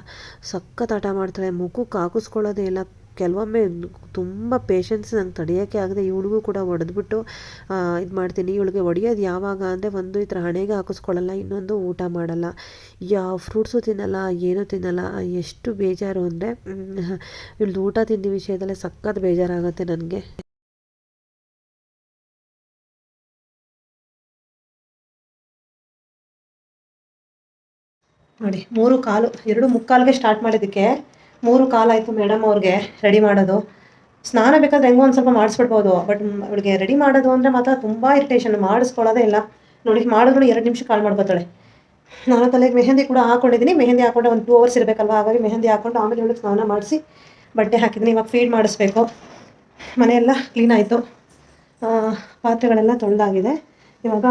ಸಖತ್ ಹಠ ಮಾಡ್ತಾಳೆ. ಮುಖಕ್ಕೆ ಹಾಕಿಸ್ಕೊಳ್ಳೋದೇ ಇಲ್ಲ. ಕೆಲವೊಮ್ಮೆ ತುಂಬ ಪೇಷನ್ಸ್ ನಂಗೆ ತಡೆಯೋಕ್ಕೆ ಆಗದೆ ಇವಳಿಗೂ ಕೂಡ ಹೊಡೆದ್ಬಿಟ್ಟು ಇದು ಮಾಡ್ತೀನಿ, ಇವಳಿಗೆ ಒಡೆಯೋದು ಯಾವಾಗ ಅಂದರೆ ಒಂದು ಈ ಥರ ಹಣೆಗೆ ಹಾಕಿಸ್ಕೊಳ್ಳಲ್ಲ, ಇನ್ನೊಂದು ಊಟ ಮಾಡಲ್ಲ. ಯಾವ ಫ್ರೂಟ್ಸು ತಿನ್ನಲ್ಲ, ಏನೂ ತಿನ್ನಲ್ಲ. ಎಷ್ಟು ಬೇಜಾರು ಅಂದರೆ ಇವಳ್ದು ಊಟ ತಿಂಡಿ ವಿಷಯದಲ್ಲೇ ಸಖತ್ ಬೇಜಾರಾಗುತ್ತೆ ನನಗೆ. ನೋಡಿ, ಮೂರು ಕಾಲು, ಎರಡು ಮುಕ್ಕಾಲಿಗೆ ಸ್ಟಾರ್ಟ್ ಮಾಡಿದ್ದಕ್ಕೆ ಮೂರು ಕಾಲಾಯಿತು ಮೇಡಮ್ ಅವ್ರಿಗೆ ರೆಡಿ ಮಾಡೋದು. ಸ್ನಾನ ಬೇಕಾದ್ರೆ ಹೆಂಗೋ ಒಂದು ಸ್ವಲ್ಪ ಮಾಡಿಸ್ಬಿಡ್ಬೋದು ಬಟ್ ಅವಳಿಗೆ ರೆಡಿ ಮಾಡೋದು ಅಂದರೆ ಮಾತ್ರ ತುಂಬ ಇರಿಟೇಷನ್ ಮಾಡಿಸ್ಕೊಳ್ಳೋದೇ ಇಲ್ಲ. ನೋಡಿ ಮಾಡಿದ್ರು ಎರಡು ನಿಮಿಷ ಕಾಲ್ ಮಾಡ್ಕೋತಾಳೆ. ನಾನು ತಲೆಗೆ ಮೆಹಂದಿ ಕೂಡ ಹಾಕೊಂಡಿದ್ದೀನಿ ಮೆಹಂದಿ ಹಾಕೊಂಡು ಒಂದು ಟೂ ಅವರ್ಸ್ ಇರಬೇಕಲ್ವ, ಹಾಗಾಗಿ ಮೆಹಂದಿ ಹಾಕೊಂಡು ಆಮೇಲೆ ಇವಳಿಗೆ ಸ್ನಾನ ಮಾಡಿಸಿ ಬಟ್ಟೆ ಹಾಕಿದ್ದೀನಿ ಇವಾಗ ಫೀಡ್ ಮಾಡಿಸ್ಬೇಕು. ಮನೆಯೆಲ್ಲ ಕ್ಲೀನ್ ಆಯಿತು. ಪಾತ್ರೆಗಳೆಲ್ಲ ತೊಳೆದಾಗಿದೆ ಇವಾಗ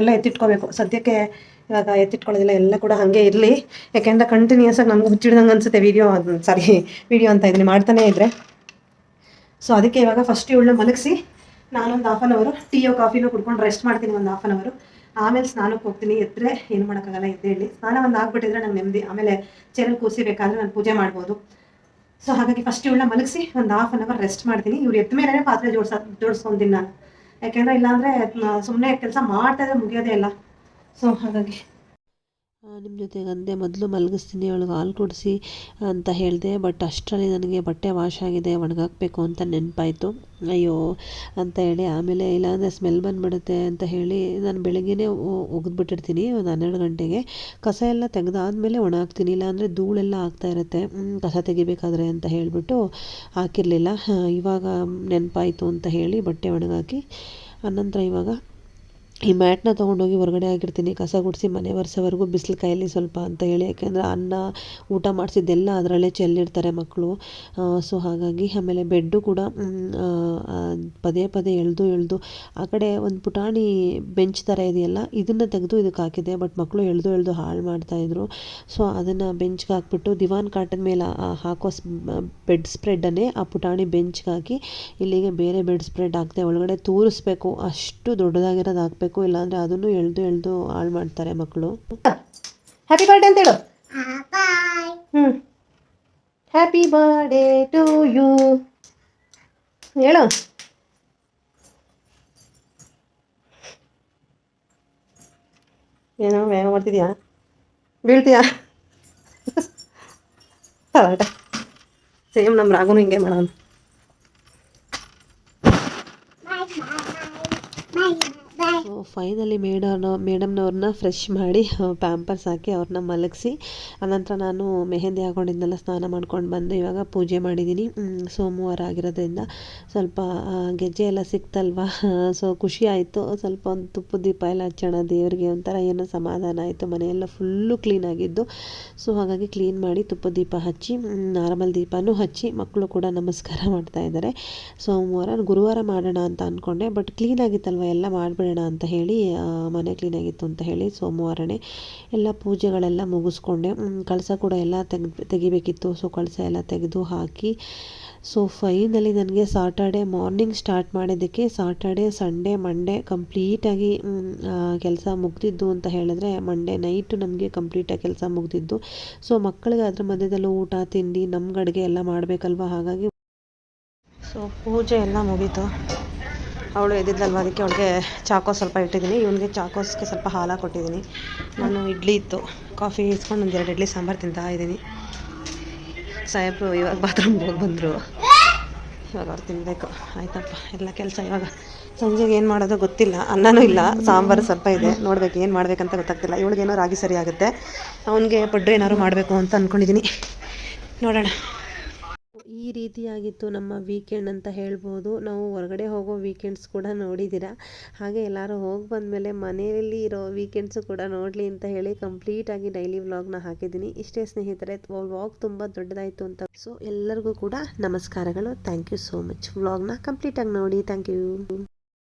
ಎಲ್ಲ ಎತ್ತಿಟ್ಕೋಬೇಕು. ಸದ್ಯಕ್ಕೆ ಇವಾಗ ಎತ್ತಿಟ್ಕೊಳ್ಳೋದಿಲ್ಲ, ಎಲ್ಲ ಕೂಡ ಹಾಗೆ ಇರಲಿ. ಯಾಕೆಂದ್ರೆ ಕಂಟಿನ್ಯೂಸ್ ಆಗಿ ನಮ್ಗೆ ಹುಚ್ಚಿಡ್ದಂಗೆ ಅನಿಸುತ್ತೆ ವೀಡಿಯೋ ಸಾರಿ ವೀಡಿಯೋ ಅಂತ ಇದನ್ನು ಮಾಡ್ತಾನೆ ಇದ್ರೆ. ಸೊ ಅದಕ್ಕೆ ಇವಾಗ ಫಸ್ಟ್ ಇವಳನ್ನ ಮಲಗಿಸಿ, ನಾನೊಂದು ಹಾಫ್ ಆನ್ ಅವರು ಟೀಯೋ ಕಾಫಿನೂ ಕುಡ್ಕೊಂಡು ರೆಸ್ಟ್ ಮಾಡ್ತೀನಿ ಒಂದು ಹಾಫ್ ಆನ್ ಅವರು ಆಮೇಲೆ ಸ್ನಾನಕ್ಕೆ ಹೋಗ್ತೀನಿ ಎದ್ದರೆ ಏನು ಮಾಡೋಕ್ಕಾಗಲ್ಲ ಎದ್ದೇಳಿ ಸ್ನಾನ ಒಂದು ಆಗ್ಬಿಟ್ಟಿದ್ರೆ ನಂಗೆ ನೆಮ್ಮದಿ ಆಮೇಲೆ ಚೇರಲ್ಲಿ ಕೂಸಿಬೇಕಾದ್ರೆ ನಾನು ಪೂಜೆ ಮಾಡ್ಬೋದು. ಸೊ ಹಾಗಾಗಿ ಫಸ್ಟ್ ಇವಳನ್ನ ಮಲಗಿಸಿ, ಒಂದು ಹಾಫ್ ಆನ್ ಅವರ್ ರೆಸ್ಟ್ ಮಾಡ್ತೀನಿ. ಇವ್ರು ಎದ್ದ ಮೇಲೆ ಪಾತ್ರೆ ಜೋಡ್ಸ, ಜೋಡಿಸ್ಕೊಂತೀನಿ ನಾನು. ಯಾಕೆಂದ್ರೆ ಇಲ್ಲಾಂದರೆ ಸುಮ್ಮನೆ ಕೆಲಸ ಮಾಡ್ತಾ ಇದ್ರೆ ಮುಗಿಯೋದೇ ಇಲ್ಲ. ಸೊ, ಹಾಗಾಗಿ. ನಿಮ್ಮ ಜೊತೆಗೆ ಅಂದೆ, ಮೊದಲು ಮಲಗಿಸ್ತೀನಿ, ಅವಳಿಗೆ ಹಾಲು ಕುಡಿಸಿ ಅಂತ ಹೇಳಿದೆ, ಬಟ್ ಅಷ್ಟರಲ್ಲಿ ನನಗೆ ಬಟ್ಟೆ ವಾಶ್ ಆಗಿದೆ, ಒಣಗಾಕಬೇಕು ಅಂತ ನೆನಪಾಯಿತು. ಅಯ್ಯೋ, ಅಂತ ಹೇಳಿ ಆಮೇಲೆ ಇಲ್ಲಾಂದರೆ ಸ್ಮೆಲ್ ಬಂದುಬಿಡುತ್ತೆ ಅಂತ ಹೇಳಿ ನಾನು ಬೆಳಗ್ಗೆನೇ ಒಗೆದ್ಬಿಟ್ಟಿರ್ತೀನಿ ಒಂದು ಹನ್ನೆರಡು ಗಂಟೆಗೆ. ಕಸ ಎಲ್ಲ ತೆಗೆದಾದ್ಮೇಲೆ ಒಣ ಹಾಕ್ತೀನಿ ಇಲ್ಲಾಂದರೆ ಧೂಳೆಲ್ಲ ಆಗ್ತಾ ಇರುತ್ತೆ. ಕಸ ತೆಗಿಬೇಕಾದ್ರೆ ಅಂತ ಹೇಳಿಬಿಟ್ಟು ಹಾಕಿರಲಿಲ್ಲ. ಇವಾಗ ನೆನಪಾಯಿತು ಅಂತ ಹೇಳಿ ಬಟ್ಟೆ ಒಣಗಾಕಿ, ಅನಂತರ ಇವಾಗ ಈ ಮ್ಯಾಟ್ನ ತೊಗೊಂಡೋಗಿ ಹೊರಗಡೆ ಹಾಕಿರ್ತೀನಿ. ಕಸ ಗುಡಿಸಿ ಮನೆ ಒರೆಸೋವರೆಗೂ ಬಿಸಿಲು ಕೈಯಲ್ಲಿ ಸ್ವಲ್ಪ ಅಂತ ಹೇಳಿ. ಯಾಕೆಂದರೆ ಅನ್ನ, ಊಟ ಮಾಡಿಸಿದ್ದೆಲ್ಲ ಅದರಲ್ಲೇ ಚೆಲ್ಲಿರ್ತಾರೆ ಮಕ್ಕಳು. ಸೊ ಹಾಗಾಗಿ ಆಮೇಲೆ ಬೆಡ್ಡು ಕೂಡ ಪದೇ ಪದೇ ಎಳೆದು ಎಳೆದು ಆ ಕಡೆ ಒಂದು ಪುಟಾಣಿ ಬೆಂಚ್ ಥರ ಇದೆಯಲ್ಲ, ಇದನ್ನು ತೆಗೆದು ಇದಕ್ಕೆ ಹಾಕಿದೆ ಬಟ್ ಮಕ್ಕಳು ಎಳೆದು ಎಳೆದು ಹಾಳು ಮಾಡ್ತಾಯಿದ್ರು ಸೊ ಅದನ್ನು ಬೆಂಚ್ಗೆ ಹಾಕ್ಬಿಟ್ಟು ದಿವಾನ್ ಕಾಟನ್ ಮೇಲೆ ಹಾಕೋ ಬೆಡ್ ಸ್ಪ್ರೆಡ್ಡನ್ನೇ ಆ ಪುಟಾಣಿ ಬೆಂಚ್ಗೆ ಹಾಕಿ ಇಲ್ಲಿಗೆ ಬೇರೆ ಬೆಡ್ ಸ್ಪ್ರೆಡ್ ಹಾಕಿದೆ, ಒಳಗಡೆ ತೂರಿಸ್ಬೇಕು. ಅಷ್ಟು ದೊಡ್ಡದಾಗಿರೋದು ಹಾಕಬೇಕು. ಇಲ್ಲಾಂದರೆ ಅದನ್ನು ಎಳ್ದು ಎಳ್ದು ಹಾಳು ಮಾಡ್ತಾರೆ ಮಕ್ಕಳು ಹ್ಯಾಪಿ ಬರ್ಡೇ ಅಂತ ಹೇಳು. ಹ್ಞೂ ಹ್ಯಾಪಿ ಬರ್ಡೇ ಟು ಯು ಹೇಳು. ಏನೋ ವ್ಯಾಯಾಮ ಮಾಡ್ತಿದ್ಯಾ? ಬೀಳ್ತೀಯಾ? ಸೇಮ್ ನಮ್ಮ ರಾಗುನು ಹಿಂಗೆ ಮಾಡೋಣ ಸೊ ಫೈನಲಿ ಮೇಡಮ್ನ ಮೇಡಮ್ನವ್ರನ್ನ ಫ್ರೆಶ್ ಮಾಡಿ ಪ್ಯಾಂಪರ್ಸ್ ಹಾಕಿ ಅವ್ರನ್ನ ಮಲಗಿಸಿ, ಅನಂತರ ನಾನು ಮೆಹೆಂದಿ ಹಾಕೊಂಡಿದ್ದೆಲ್ಲ ಸ್ನಾನ ಮಾಡ್ಕೊಂಡು ಬಂದು ಇವಾಗ ಪೂಜೆ ಮಾಡಿದ್ದೀನಿ ಸೋಮವಾರ ಆಗಿರೋದ್ರಿಂದ ಸ್ವಲ್ಪ ಗೆಜ್ಜೆ ಎಲ್ಲ ಸಿಕ್ತಲ್ವಾ? ಸೊ ಖುಷಿ ಆಯಿತು. ಸ್ವಲ್ಪ ಒಂದು ತುಪ್ಪದ ದೀಪ ಎಲ್ಲ ಹಚ್ಚೋಣ, ದೇವರಿಗೆ ಒಂಥರ ಏನೋ ಸಮಾಧಾನ ಆಯಿತು. ಮನೆಯೆಲ್ಲ ಫುಲ್ಲು ಕ್ಲೀನ್ ಆಗಿದ್ದು. ಸೊ ಹಾಗಾಗಿ ಕ್ಲೀನ್ ಮಾಡಿ ತುಪ್ಪದ ದೀಪ ಹಚ್ಚಿ ನಾರ್ಮಲ್ ದೀಪನೂ ಹಚ್ಚಿ, ಮಕ್ಕಳು ಕೂಡ ನಮಸ್ಕಾರ ಮಾಡ್ತಾ ಇದ್ದಾರೆ. ಸೋಮವಾರ, ಗುರುವಾರ ಮಾಡೋಣ ಅಂತ ಅಂದ್ಕೊಂಡೆ ಬಟ್ ಕ್ಲೀನ್ ಆಗಿತ್ತಲ್ವ? ಎಲ್ಲ ಮಾಡಿಬಿಡೋಣ ಅಂತ ಹೇಳಿ ಮನೆ ಮನೆ ಕ್ಲೀನಾಗಿತ್ತು ಅಂತ ಹೇಳಿ ಸೋಮವಾರನೇ ಎಲ್ಲ ಪೂಜೆಗಳೆಲ್ಲ ಮುಗಿಸ್ಕೊಂಡೆ. ಕಳಸ ಕೂಡ ಎಲ್ಲ ತೆಗ್ದು ತೆಗಿಬೇಕಿತ್ತು. ಸೊ ಕಳಸ ಎಲ್ಲ ತೆಗೆದು ಹಾಕಿ ಸೊ ಫೈನಲಿ ನನಗೆ ಸಾಟರ್ಡೆ ಮಾರ್ನಿಂಗ್ ಸ್ಟಾರ್ಟ್ ಮಾಡಿದ್ದಕ್ಕೆ ಸಾಟರ್ಡೆ ಸಂಡೇ ಮಂಡೇ ಕಂಪ್ಲೀಟಾಗಿ ಕೆಲಸ ಮುಗ್ದಿದ್ದು ಅಂತ ಹೇಳಿದ್ರೆ ಮಂಡೇ ನೈಟು ನಮಗೆ ಕಂಪ್ಲೀಟಾಗಿ ಕೆಲಸ ಮುಗ್ದಿದ್ದು. ಸೊ ಮಕ್ಕಳಿಗೆ ಅದ್ರ ಮಧ್ಯದಲ್ಲೂ ಊಟ, ತಿಂಡಿ ನಮ್ಗೆ ಅಡುಗೆ ಎಲ್ಲ ಮಾಡಬೇಕಲ್ವ? ಹಾಗಾಗಿ ಸೊ ಪೂಜೆ ಎಲ್ಲ ಮುಗೀತು. ಅವಳು ಎದ್ದಿದ್ಲಲ್ವ? ಅದಕ್ಕೆ ಅವಳಿಗೆ ಚಾಕೋಸ್ ಸ್ವಲ್ಪ ಇಟ್ಟಿದ್ದೀನಿ. ಇವನಿಗೆ ಚಾಕೋಸ್ಗೆ ಸ್ವಲ್ಪ ಹಾಲ ಕೊಟ್ಟಿದ್ದೀನಿ. ನಾನು ಇಡ್ಲಿ ಇತ್ತು. ಕಾಫಿ ಇಸ್ಕೊಂಡು ಒಂದು ಎರಡು ಇಡ್ಲಿ ಸಾಂಬಾರು ತಿಂತಾ ಇದ್ದೀನಿ. ಸಾಹೇಬ್ರು ಇವಾಗ ಬಾತ್ರೂಮ್ಗೆ ಹೋಗಿ ಬಂದರು. ಇವಾಗ ಅವ್ರು ತಿನ್ನಬೇಕು ಆಯ್ತಪ್ಪ. ಎಲ್ಲ ಕೆಲಸ ಇವಾಗ ಸಂಜೆಗೆ ಏನು ಮಾಡೋದು ಗೊತ್ತಿಲ್ಲ. ಅನ್ನನೂ ಇಲ್ಲ. ಸಾಂಬಾರು ಸ್ವಲ್ಪ ಇದೆ. ನೋಡ್ಬೇಕು ಏನು ಮಾಡಬೇಕಂತ ಗೊತ್ತಾಗ್ತಿಲ್ಲ. ಇವಳಿಗೇನೋ ರಾಗಿ ಸರಿ ಆಗುತ್ತೆ. ಅವನಿಗೆ ಪಡ್ಡು ಏನಾದ್ರು ಮಾಡಬೇಕು ಅಂತ ಅಂದ್ಕೊಂಡಿದ್ದೀನಿ ನೋಡೋಣ. ಈ ರೀತಿಯಾಗಿತ್ತು ನಮ್ಮ ವೀಕೆಂಡ್ ಅಂತ ಹೇಳ್ಬೋದು. ನಾವು ಹೊರಗಡೆ ಹೋಗೋ ವೀಕೆಂಡ್ಸ್ ಕೂಡ ನೋಡಿದ್ದೀರಾ? ಹಾಗೆ ಎಲ್ಲರೂ ಹೋಗಿ ಬಂದಮೇಲೆ ಮನೆಯಲ್ಲಿ ಇರೋ ವೀಕೆಂಡ್ಸು ಕೂಡ ನೋಡಲಿ ಅಂತ ಹೇಳಿ ಕಂಪ್ಲೀಟಾಗಿ ಡೈಲಿ ವ್ಲಾಗ್ನ ಹಾಕಿದ್ದೀನಿ. ಇಷ್ಟೇ ಸ್ನೇಹಿತರೆ ವ್ಲಾಗ್ ತುಂಬ ದೊಡ್ಡದಾಯಿತು ಅಂತ. ಸೊ ಎಲ್ಲರಿಗೂ ಕೂಡ ನಮಸ್ಕಾರಗಳು. ಥ್ಯಾಂಕ್ ಯು ಸೋ ಮಚ್ ವ್ಲಾಗ್ನ ಕಂಪ್ಲೀಟಾಗಿ ನೋಡಿ. Thank you